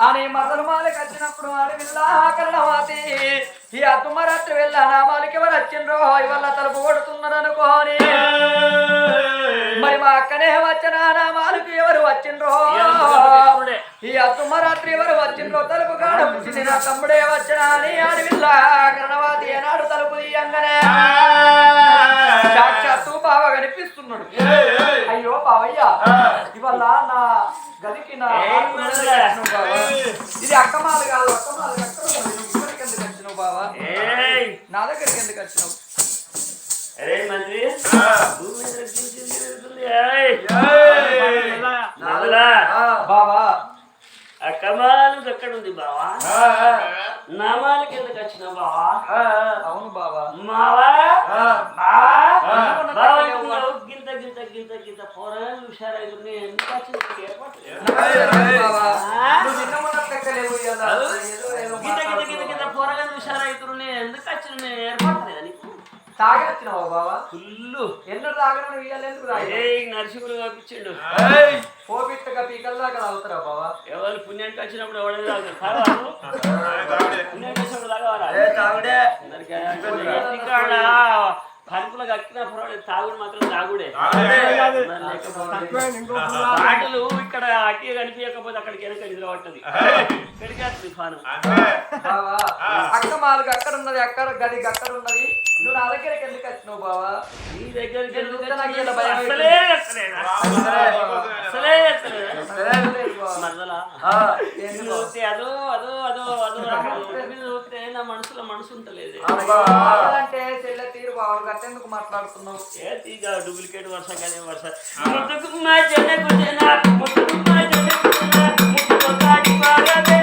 అని మరదలు మాలకి వచ్చినప్పుడు అడవిల్లా కరణమాతి ఈ అతుమరాత్రి వెళ్ళ నామాలకి ఎవరు వచ్చిండ్రో ఇవల్ల తలుపు కొడుతున్నారు అనుకోని మరి మా అక్కనే వచ్చిన నామాలకు ఎవరు వచ్చిండ్రో? ఈ అతుమరాత్రి ఎవరు వచ్చిండ్రో తలుపు కాడ. వచ్చింది నా తమ్ముడే వచ్చిన అని అడవిల్లా కరణమాతి ఏనాడు తలుపు తీయంగానే. ఇది అక్కమాలు కాదు అక్కమాలు ఇక్కడికి ఎందుకు వచ్చినావు బావా? నా దగ్గరికి ఎందుకు వచ్చినావు? అరే మంత్రి బావా ఆ కమాలు ఎక్కడ ఉంది బావా? నామాలకి ఎందుకు వచ్చిన బావా? అవును బావా. తాగడం ఏ నరసింహుడు పంపించిండు పోపిట్టగా పీకల దాకా తాగుతారా బావా? ఎవరు పుణ్యానికి వచ్చినప్పుడు ఎవడైనా తాగుతారు తాగవారు? పుణ్యానికి వచ్చినప్పుడు తాగవారా తాగుడే. కడుపులో కక్కిన పర్వాలేదు తాగుడు మాత్రం తాగుడే. బాటలు ఇక్కడ అట్టి కనిపించకపోతే అక్కడికి వెనక నిద్ర పట్టది పెరిగేస్తుంది అక్క మాలకు అక్కడ ఉన్నది అక్కడ గది అక్కడ ఉన్నది. నువ్వు నా దగ్గరికి ఎందుకు వచ్చినావు బావా? నీ దగ్గరికి అసలే? అసలే బావా. మరదలా? అదో అదో అదో చూస్తే నా మనసులో మనసు ఉంటలేదు. అంటే చెల్లె తీరు మాట్లాడుతున్నావు? ఏ తీగ డూప్లికేట్ వర్ష కదే వర్ష? ముట్టుకు మా జనకు జన ముట్టుకు మా జనకు జన ముట్టుకు కాడి పారదే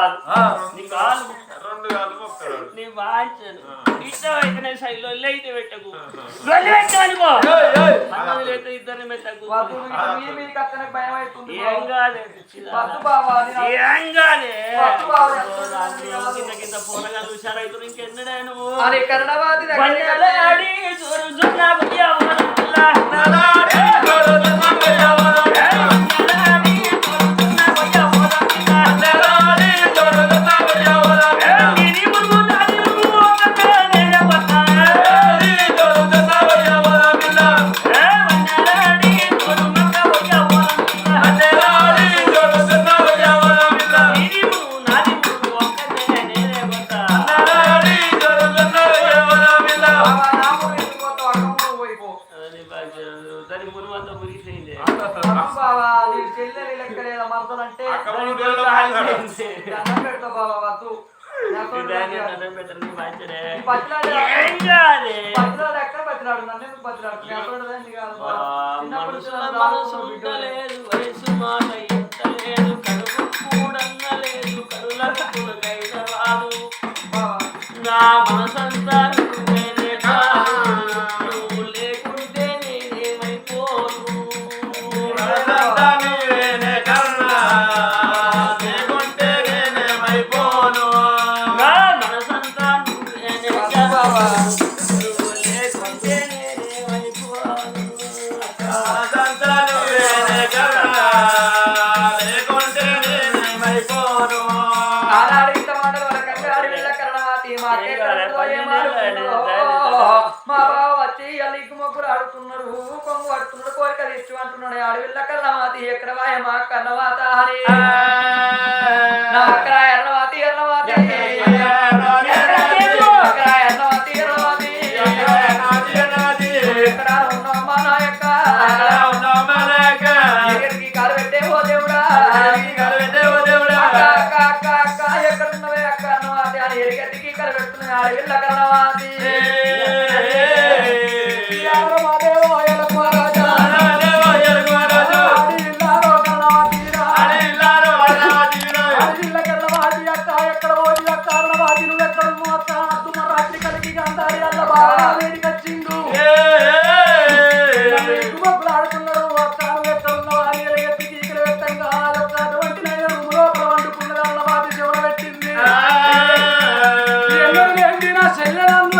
కాదు. నీ కాలు నీ వాంచను ఇష్టం అయితే పెట్టకు. వెళ్ళి పెట్టానుకో అన్నది లేకపోతే ఇద్దరిని పెట్టకు. భయం అవుతుంది ఏం కాదే ఏం కాదే. పూరగా చూసారైతే ఇంకెన్నడా నువ్వు? అది కన్నడవాది చూరు మనసు. ఉండలేదు, వయసు మాట కడుపు పులకైన రాదు. బావా. నా మనసంతా లేకుంటే నేనేమైపోను. ఆడవిల్ల కరణమాతి ఎక్కడ వాయ మా కన్నవాత అని నా Generando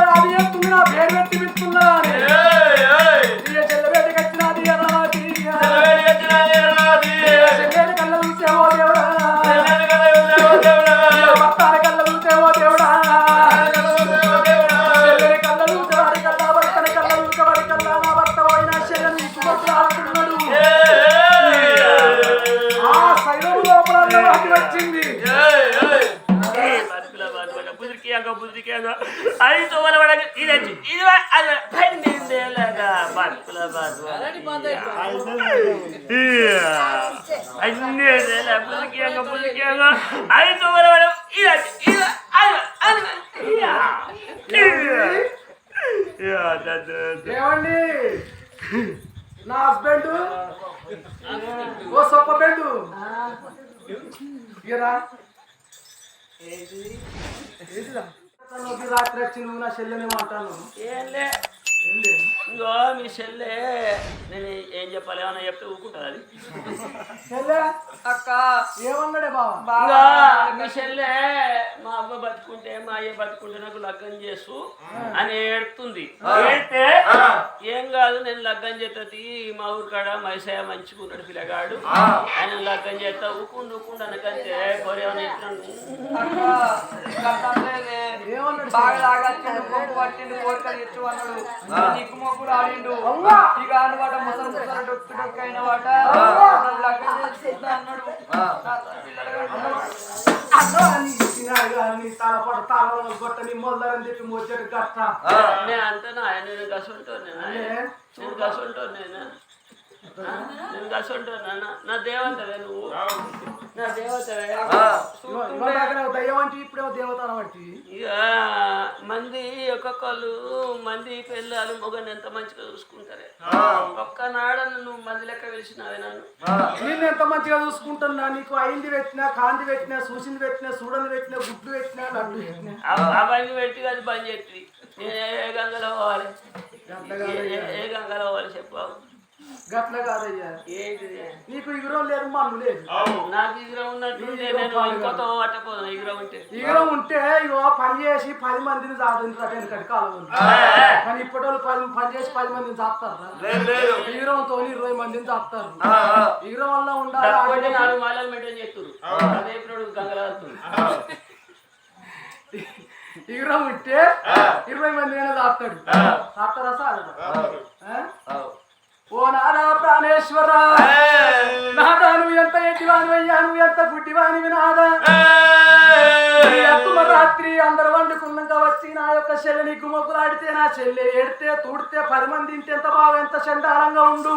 బతుకుల అన్నేళ్ళ బుదిరికియాక బుదిరికియాక అది తోమల పడక ఇది వచ్చి ఇది వా- అది వా- అది వా- ఇయ్యా. ఇయ్యా. ఇయ్యా, దద్దు, దద్దు. ఏమండి? నా హస్బెండ్ ఓ సొప్ప బెండు ఇరా రాత్రి వచ్చి నువ్వు నా చెల్లెనేమో అంటాను ఏం లేదు ఇంకో మీ చెల్లె. నేను ఏం చెప్పాలి ఏమన్నా చెప్తే ఊరుకుంటుంది అది? అక్క ఏమన్నాడే బావ? ఇంకా మీ చెల్లె మా అవ్వ బతుకుంటే మా అయ్య బతుకుంటే నాకు లగ్గం చేసు అని ఏడుతుంది. ఏడితే ఏం కాదు నేను లగ్గం చేస్తుంది మా ఊరు కాడ మైసయ్య మంచిగా ఉన్నాడు పిల్లగాడు. ఆయన లగ్గం చేస్తా ఊకుండు ఊకుండు అనకంటే కోరేమని ఏమన్నాడు బాగా కొంపు పట్టిండు కోరికలు ఇచ్చు అన్నాడు నీకు మొగ్గులు ఆడిండు ఇక అనమాట ముసలు ముసలు డొక్కు డొక్కు అయిన వాట లగ్గం చేసుకుంటా అన్నాడు. మొదలని చెప్పి ముచ్చట నేను నేను నేను నేను? నేను నా దేవతవే నువ్వు. దయ్యం ఇప్పుడేమో ఇక మంది ఒక్కొక్కళ్ళు మంది పిల్లలు మొగని ఎంత మంచిగా చూసుకుంటారే. ఒక్కనాడను నువ్వు మంది లెక్క పిలిచినావే నన్ను. నిన్ను ఎంత మంచిగా చూసుకుంటున్నా నీకు అయింది పెట్టినా కాంతి పెట్టినా సూసింది పెట్టినా చూడని పెట్టినా గుడ్లు పెట్టినా లడ్డు పెట్టినా. అవ- అవన్నీ పెట్టి అది బంద్ చేస్తుంది నేను ఏ గంగలో పోవాలి. ఏ గంగలో పోవాలి చెప్పావు గట్ల కాదయ్యా నీకు ఇగురం లేదు మన్ను లేదు. నాకు ఇగురం పట్టపోదు ఇగురం ఉంటే. ఇగురం ఉంటే ఇగో పని చేసి పది మందిని సాధించారు వెనకటి కాలం కానీ ఇప్పటి వాళ్ళు పది పని చేసి పది మందిని చాపుతారు ఇగురంతో ఇరవై మందిని చాపుతారు ఇగురం వల్ల ఉండాలి నాలుగు మాలలు మెయింటైన్ చేస్తున్నారు అదే ఇప్పుడు గంగలో వస్తుంది ఇగురం ఉంటే ఇరవై మంది అయినా చాపుతాడు. చాపుతారా సార్ ప్రాణేశ్వర నాదా నువ్వు ఎంత ఎట్టివానివయ్యా నువ్వు ఎంత గుడ్డివానివి నాదా రాత్రి అందరు వండుకున్నాక వచ్చి నా యొక్క చెల్లెని గుమ్మకులాడితే నా చెల్లె ఎడితే తుడితే పది మంది ఇంటి ఎంత బాగా ఎంత చండాలంగా ఉండు.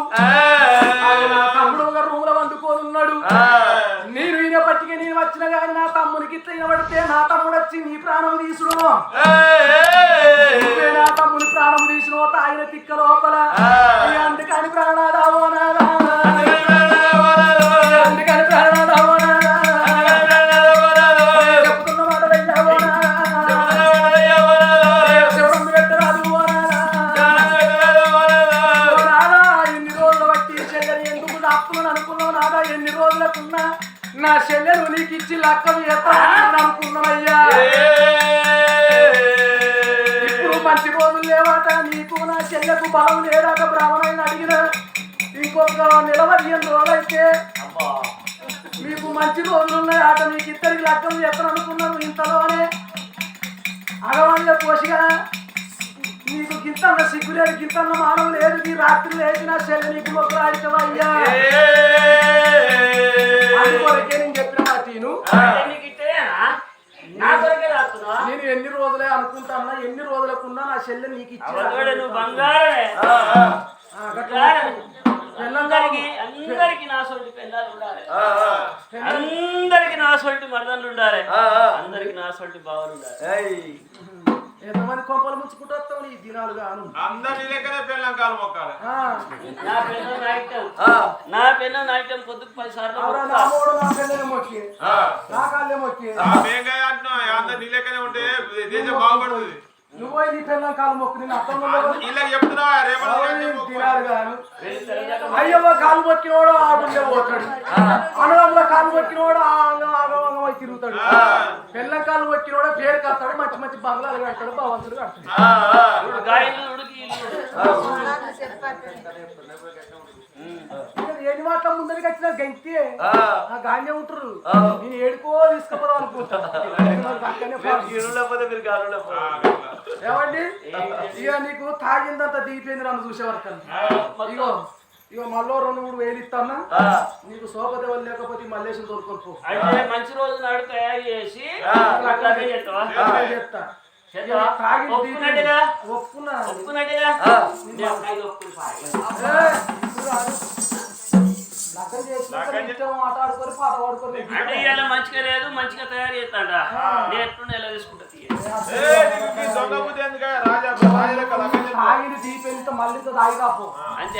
నా తమ్ముడు ఒక రూముల వండుకొని ఉన్నాడు నేను ఈయన పట్టిక నేను వచ్చిన కానీ నా తమ్మునికి ఇట్లా వినబడితే నా తమ్ముడు వచ్చి నీ ప్రాణం తీసుడు. నా తమ్ముని ప్రాణం తీసిన ఆయన తిక్క లోపల. అందుకని ప్రాణాదావో నాదా నీకు ఇచ్చి లక్క ఎత్తాను అనుకున్నామయ్యా ఇప్పుడు మంచి రోజులు లేవాట నీకు నా చెల్లెకు బలం లేదాక బ్రాహ్మణుని అడిగిన. ఇంకొక నెల పదిహేను రోజులైతే మీకు మంచి రోజులు ఉన్నాయి ఆట మీకు ఇద్దరికి చేస్తాను అనుకున్నాను ఇంతలోనే. అగవాళ్ళ పోషిగా నీకు గింతన్న సిగ్గులేడు గింతన్న మానవ లేదు ఈ రాత్రి లేచి నా చెల్లె నీకు ఒక అయ్యా అందుకొరకే నేను చెప్పిన నేను ఎన్ని రోజులే అనుకుంటానా ఎన్ని రోజులకున్నా నా చెల్లె నీకు. అందరికి నా సొంటి పెళ్ళాలు ఉండాలి. అందరికి నా సొంటి మరదలు ఉండాలి. అందరికి నా సొంటి బావలు ఉండాలి. ఎంతమంది కొంపలు ముంచుకుంటూ వస్తావు ఈ దినాలు గాను? అందరి లెక్కనే పెళ్ళం కాలు మొక్కాలి. ఆ, నా పెళ్ళ నైటం నా పెళ్ళ నైటం పొద్దుకు పది సార్లు. నా మూడు నా పిల్లలు మొక్కి నా కాళ్ళే మొక్కి మేంగా అంటున్నాం. అందరు నీ లెక్కనే ఉంటే దేశం బాగుపడుతుంది? నువ్వు నీ పిల్లల కాలు మొక్కు నేను అర్థం గాను. పెళ్ళి తెల్లదాకా అయ్యవ్వ కాలు మొక్కినోడు ఆడుండే పోతాడు అనడంలో కాలు మొక్కినోడు ఆగవంగమై తిరుగుతాడు. పిల్ల కాలు మొక్కినోడు పేరు కడతాడు మంచి మంచి బంగ్లాలు కడతాడు భవంతుడు కడతాడు. ఎన్ని మాటల ముందరికి వచ్చిన గంతి. ఆ. గానే ఉంటారు నేను ఏడుకో తీసుకుపోదాం. ఏమండి? ఇక నీకు తాగిందంత దిగిపోయింది నన్ను చూసే వరకు ఇగో. ఇగో మళ్ళీ రెండు మూడు వేలు ఇస్తానా నీకు సోపతి వాళ్ళు లేకపోతే మల్లేశం తోలుకొని పో. అంటే మంచి రోజు నాడు తయారు చేసి చెప్తా ఇక ఒప్పుకున్నట్టుగా? ఒప్పుకున్నా. ఒప్పుకున్నట్టుగా? మంచిగా లేదు మంచిగా తయారు చేస్తాడ? నేను ఎట్లుండే ఎలా తీసుకుంటా తాగిన మళ్ళీ అంతే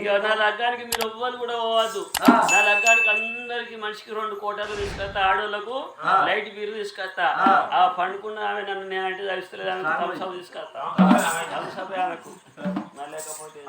ఇక నా లగ్గానికి మీరు ఎవ్వరు కూడా పోవద్దు. నా లగ్గానికి అందరికి మనిషికి రెండు కోటలు తీసుకొస్తా ఆడోళ్ళకు లైట్ బీరు తీసుకొస్తా. ఆ. పండుకున్న ఆమె నన్ను నేనంటే తలుస్తలేదు ఆమె థమ్స్అప్ తీసుకొస్తా. థమ్స్అప్ ఆమెకు? లేకపోతే